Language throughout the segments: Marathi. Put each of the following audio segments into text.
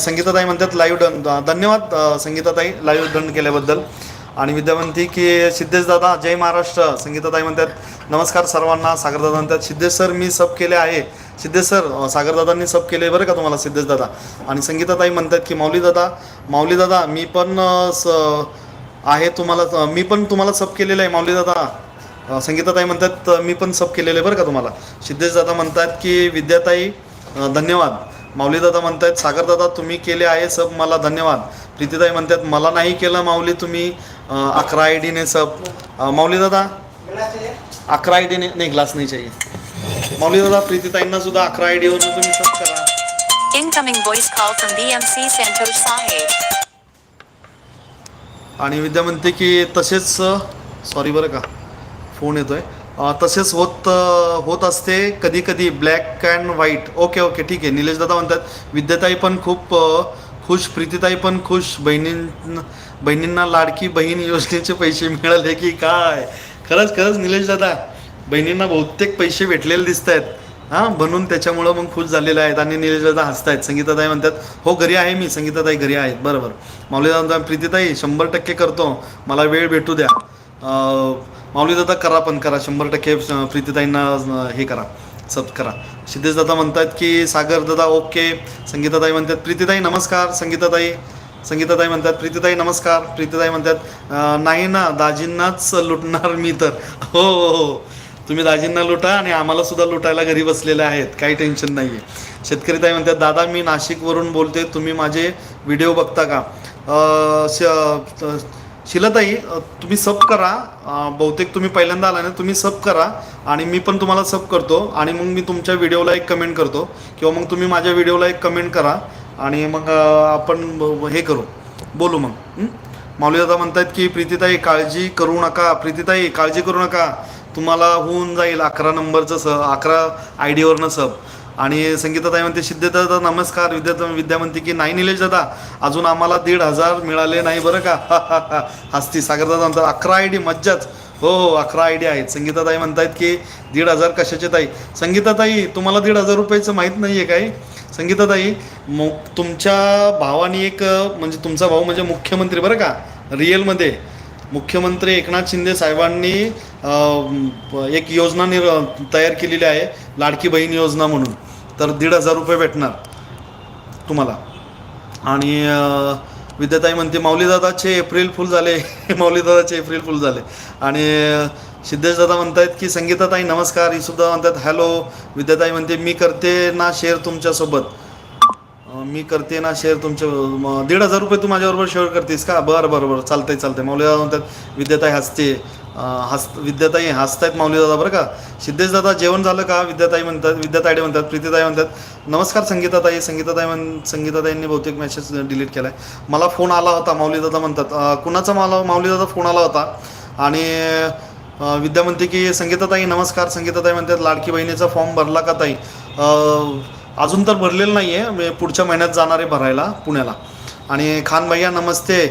संगीताताई म्हणतात लाईव्ह डन धन्यवाद संगीताताई लाईव्ह डन केल्याबद्दल. आणि विद्यावंती की सिद्धेश दादा जय महाराष्ट्र. संगीताताई म्हणतात नमस्कार सर्वांना सागरदादा म्हणतात सिद्धेश सर मी सब केले आहे. सिद्धेश सर सागरदादांनी सब केले बरं का तुम्हाला सिद्धेश दादा? आणि संगीताताई म्हणतात की माऊली दादा माऊली दादा मी पण स आहे तुम्हाला मी पण तुम्हाला सब केलेलं आहे माऊली दादा. संगीताताई म्हणतात मी पण सब केलेलं आहे बरं का तुम्हाला. सिद्धेश दादा म्हणतात की विद्याताई धन्यवाद. माऊली दादा म्हणतायत सागर दादा तुम्ही केले आहे सब मला धन्यवाद. प्रीतीताई म्हणतात मला नाही केलं माऊली तुम्ही अकरा आय डीने सब. अ, माऊली दादा अकरा आय डीने नाही ग्लास नाही चाहिए. माऊली दादा प्रीतीताईंना सुद्धा अकरा आय डीवरून तुम्ही सब करा. Incoming voice call from BMC Santosh Sahe. आणि विद्या म्हणते की तसेच सॉरी बरं का. फोन येतोय. तसेच होत होत असते. कधी कधी black and white. Okay okay ठीक आहे. निलेश दादा म्हणतात विद्याताई पण खूप खुश प्रीतीताई पण खुश. बहिणीं बहिणींना लाडकी बहीण योजनेचे पैसे मिळाले की काय? खरंच खरंच निलेश दादा. बहिणींना बहुतेक पैसे भेटलेले दिसत आहेत हां बनून त्याच्यामुळं मग खुश झालेले आहेत आणि निलेश दादा हसतायत. संगीताताई म्हणतात हो घरी आहे मी. संगीताताई घरी आहेत. बरोबर. माऊली दादा प्रीतीताई शंभर टक्के करतो. मला वेळ भेटू द्या. अं, माऊली दादा करा पण करा. शंभर टक्के प्रीतीताईंना हे करा. सब करा. सिद्धेश दादा म्हणतात की सागर दादा ओके. संगीताताई म्हणतात प्रीतीताई नमस्कार. संगीताताई संगीताताई म्हणतात प्रीतीताई नमस्कार. प्रीतीताई म्हणतात नाही ना दाजींनाच लुटणार मी तर. हो हो हो. तुम्ही दाजींना लुटा आणि आम्हाला सुद्धा लुटायला घरी बसलेले आहेत. काही टेन्शन नाही आहे शेतकरी ताई म्हणतात दादा मी नाशिकवरून बोलते तुम्ही माझे व्हिडिओ बघता का? श- शिलाताई तुम्ही सब करा. बहुतेक तुम्ही पहिल्यांदा आला ना तुम्ही सब करा. आणि मी पण तुम्हाला सब करतो. आणि मग मी तुमच्या व्हिडिओला एक कमेंट करतो. किंवा मग तुम्ही माझ्या व्हिडिओला एक कमेंट करा. आणि मग आपण हे करू. बोलू मग. हं? माऊली दादा म्हणतात की प्रीतीताई काळजी करू नका. प्रीतीताई काळजी करू नका. तुम्हाला होऊन जाईल अकरा नंबरचं स अकरा आय डीवरनं सब आणि संगीताताई म्हणते सिद्धदादा नमस्कार. विद्या विद्या म्हणते की नाही निलेश दादा? अजून आम्हाला दीड हजार मिळाले नाही बरं का? हस्ती सागरदादा म्हणतात अकरा आय डी मज्जाच. हो हो अकरा आय डी आहेत. संगीताताई म्हणतायत की दीड हजार कशाचे ताई? संगीताताई तुम्हाला दीड हजार रुपयाचं माहीत नाही आहे काय? संगीताताई मु तुमच्या भावाने एक म्हणजे तुमचा भाऊ म्हणजे मुख्यमंत्री बरं का? रिअलमध्ये. मुख्यमंत्री एकनाथ शिंदे साहेबांनी एक योजना निर तयार केलेली आहे लाडकी बहीण योजना म्हणून. तर दीड हजार रुपये भेटणार तुम्हाला. आणि विद्याताई म्हणते माऊलीदादाचे एप्रिल फुल झाले. माऊलीदादाचे एप्रिल फुल झाले. आणि सिद्धेशदादा म्हणतायत की संगीताताई नमस्कार. ही सुद्धा म्हणतात हॅलो. विद्याताई म्हणते मी करते ना शेअर तुमच्यासोबत. मी करते ना शेअर तुमचे म, दीड हजार रुपये तू माझ्याबरोबर शेअर करतेस का? बरं बरं बरं. चालतंय चालतंय. माऊलीदादा म्हणतात विद्याताई हसते. अं, हस विद्याताई हसतायत माऊलीदादा बरं का? सिद्धेश दादा जेवण झालं का? विद्याताई म्हणतात विद्याताईडे म्हणतात प्रीतीताई म्हणतात नमस्कार संगीताताई. संगीताताई म्हण संगीताताईंनी बहुतेक मेसेज डिलीट केला आहे मला फोन आला होता माऊलीदादा म्हणतात. अं, कुणाचा मला माऊलीदादा फोन आला होता? आणि अं, विद्या म्हणते की संगीताताई नमस्कार. संगीताताई म्हणतात लाडकी बहिणीचा फॉर्म भरला का ताई? अं, अजून तर भरलेलं नाही आहे मी पुढच्या महिन्यात जाणार आहे भरायला पुण्याला. आणि खान भैया नमस्ते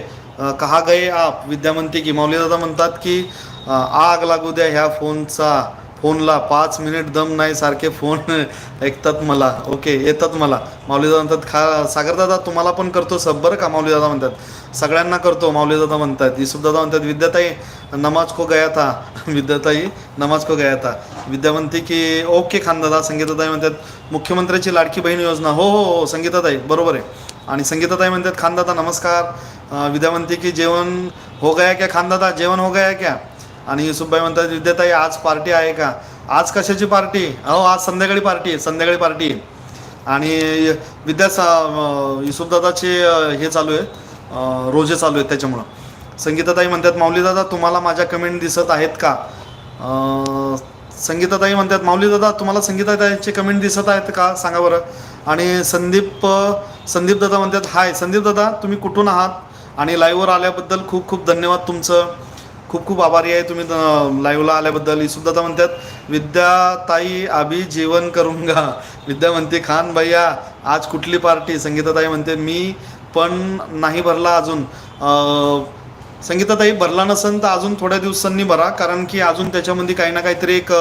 कहा गए आप? विद्यामंती म्हणते दादा म्हणतात की आग लागू द्या ह्या फोनचा फोनला पाच मिनिट दम नाही सारखे फोन ऐकतात मला. ओके येतात मला. माऊलीदादा म्हणतात खा सागरदादा तुम्हाला पण करतो सब बरं का? माऊलीदादा म्हणतात सगळ्यांना करतो माऊलीदादा म्हणतात. युसुफदादा म्हणतात विद्याताई नमाज को गया था. विद्याताई नमाज को गया था. विद्या म्हणते की ओके खानदादा संगीताताई म्हणतात मुख्यमंत्र्याची लाडकी बहीण योजना. हो हो हो संगीताताई बरोबर आहे. आणि संगीताताई म्हणतात खानदादा नमस्कार. विद्या म्हणते की जेवण हो गया क्या खानदादा? जेवण हो गया क्या? आणि युसुफबाई म्हणतात विद्याताई आज पार्टी आहे का? आज कशाची पार्टी? हो आज संध्याकाळी पार्टी आहे संध्याकाळी पार्टी. आहे आणि विद्या सा युसुफदादाचे हे चालू आहे रोजे चालू आहेत त्याच्यामुळं. संगीताताई म्हणतात माऊलीदादा तुम्हाला माझ्या कमेंट दिसत आहेत का? संगीताताई म्हणतात माऊलीदादा तुम्हाला संगीताताईचे कमेंट दिसत आहेत का? सांगा बरं. आणि संदीप संदीप दादा म्हणतात हाय संदीप दादा तुम्ही कुठून आहात? आणि लाईव्हवर आल्याबद्दल खूप खूप धन्यवाद तुमचं. खूप खूप आभारी आहे. तुम्ही लाईव्हला आल्याबद्दल. सुद्धा म्हणतात विद्याताई आभी जेवण करून गा विद्या म्हणते खान भैया आज कुठली पार्टी? संगीताताई म्हणते मी पण नाही भरला अजून. संगीताताई भरला नसेल तर अजून थोड्या दिवसांनी भरा. कारण की अजून त्याच्यामध्ये काही ना काहीतरी एक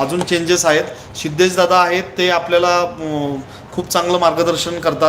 अजून चेंजेस आहेत. सिद्धेश दादा आहेत ते आपल्याला खूप चांगलं मार्गदर्शन करतात.